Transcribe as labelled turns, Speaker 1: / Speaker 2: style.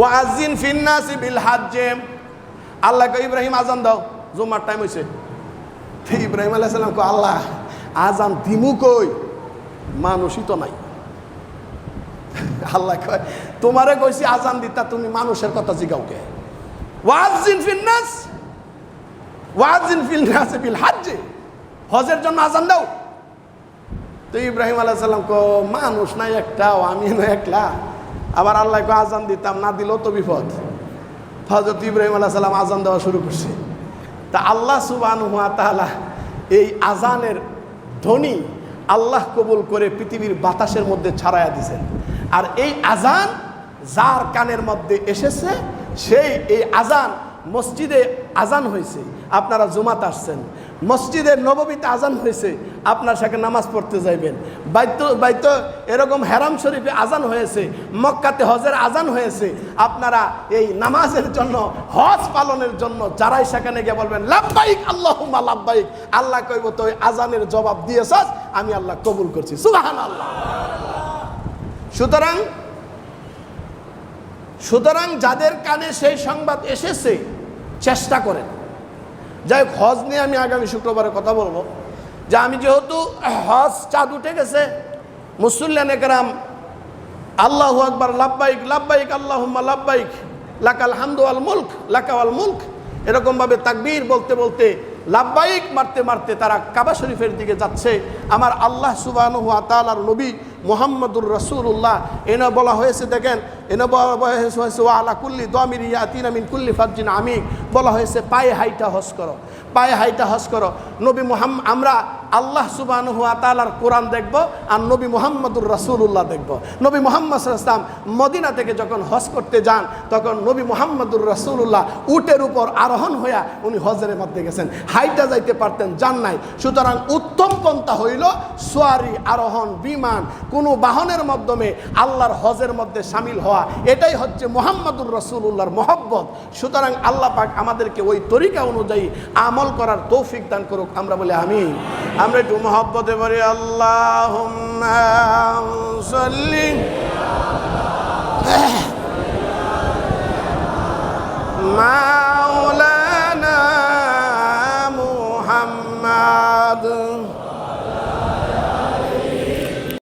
Speaker 1: ওয়াজিন ফিন্নাসি বিল হাজ্জে। আল্লাহ কই ইব্রাহিম, আজান দাও। জুমার টাইম হইছে। তো ইব্রাহিম আলাইহিস সালাম কো আল্লাহ, আজান দিমু কই? মানুষই তো নাই। আল্লাহ কয়, তোমারে কইছি আজান দিতা, তুমি মানুষের কথা জিগাওকে ওয়াজিন ফিন্নাস ওয়াজিন ফিন্নাস বিল হাজ্জে। হজের জন্য আজান দাও। তো ইব্রাহিম আলাহ সাল্লাম কো মানুষ নাই একটাও আমি না একলা। আবার আল্লাহ কো আজান দিতাম, না দিলেও তো বিপদ। হজরত ইব্রাহিম আলাহ সাল্লাম আজান দেওয়া শুরু করছে। তা আল্লাহ সুবাহ তাআলা এই আজানের ধ্বনি আল্লাহ কবুল করে পৃথিবীর বাতাসের মধ্যে ছড়াইয়া দিছেন আর এই আজান যার কানের মধ্যে এসেছে, সেই এই আজান মসজিদে আজান হয়েছে। আপনারা জুমাত আসছেন। মসজিদের নবমীতে আজান হয়েছে, আপনার সাথে নামাজ পড়তে যাইবেন। বাইত বাইত এরকম হেরাম শরীফে আজান হয়েছে, মক্কাতে হজের আজান হয়েছে, আপনারা এই নামাজের জন্য, হজ পালনের জন্য যারাই সেখানে গিয়ে বলবেন লাভবাইক আল্লাহ লাভবাইক আল্লাহ কইব তো ওই আজানের জবাব দিয়েছস, আমি আল্লাহ কবুল করছি। সুবাহান আল্লাহ সুতরাং সুতরাং যাদের কানে সেই সংবাদ এসেছে, চেষ্টা করেন। যাই হজ নিয়ে আমি আগামী শুক্রবারে কথা বলব। যে আমি যেহেতু হজ চাঁদ উঠে গেছে মুসল্লান একরাম আল্লাহ আকবার লাভবাইক লাভবাইক আল্লাহুম্মা লাভবাইক লাকাল হামদু মুলক লাকাওয়াল মুল্ক, এরকমভাবে তাকবীর বলতে বলতে লাভবাইক মারতে মারতে তারা কাবা শরীফের দিকে যাচ্ছে। আমার আল্লাহ সুবাহ তালার নবী মোহাম্মদুর রসুল্লাহ এনে বলা হয়েছে, দেখেন, এনে বলা হয়েছে, ওয়া আলা কুল্লি দমির ইয়াতিন আমিন কুল্লি ফাজিন আমিক বলা হয়েছে, পায়ে হাইটা হস করো, পায়ে হাইটা হস করো। নবী মোহাম্ম আমরা আল্লাহ সুবাহ হুয়া তালার কোরআন দেখব আর নবী মোহাম্মদুর রাসূলুল্লাহ দেখব। নবী মোহাম্মদ ইসলাম মদিনা থেকে যখন হজ করতে যান, তখন নবী মোহাম্মদুর রাসূলুল্লাহ উটের উপর আরোহণ হইয়া উনি হজের মধ্যে গেছেন। হাইটা যাইতে পারতেন, যান নাই। সুতরাং উত্তম পন্থা হইল সোয়ারি আরোহণ, বিমান। কোনো বাহনের মাধ্যমে আল্লাহর হজের মধ্যে সামিল হওয়া, এটাই হচ্ছে মোহাম্মদুর রসুল্লাহর মহব্বত। সুতরাং আল্লাহ পাক আমাদেরকে ওই তরিকা অনুযায়ী আমল করার তৌফিক দান করুক। আমরা বলি আমি আমরা একটু মহব্বতে বলি আল্লাহ মাওলানা মুহাম্মদ।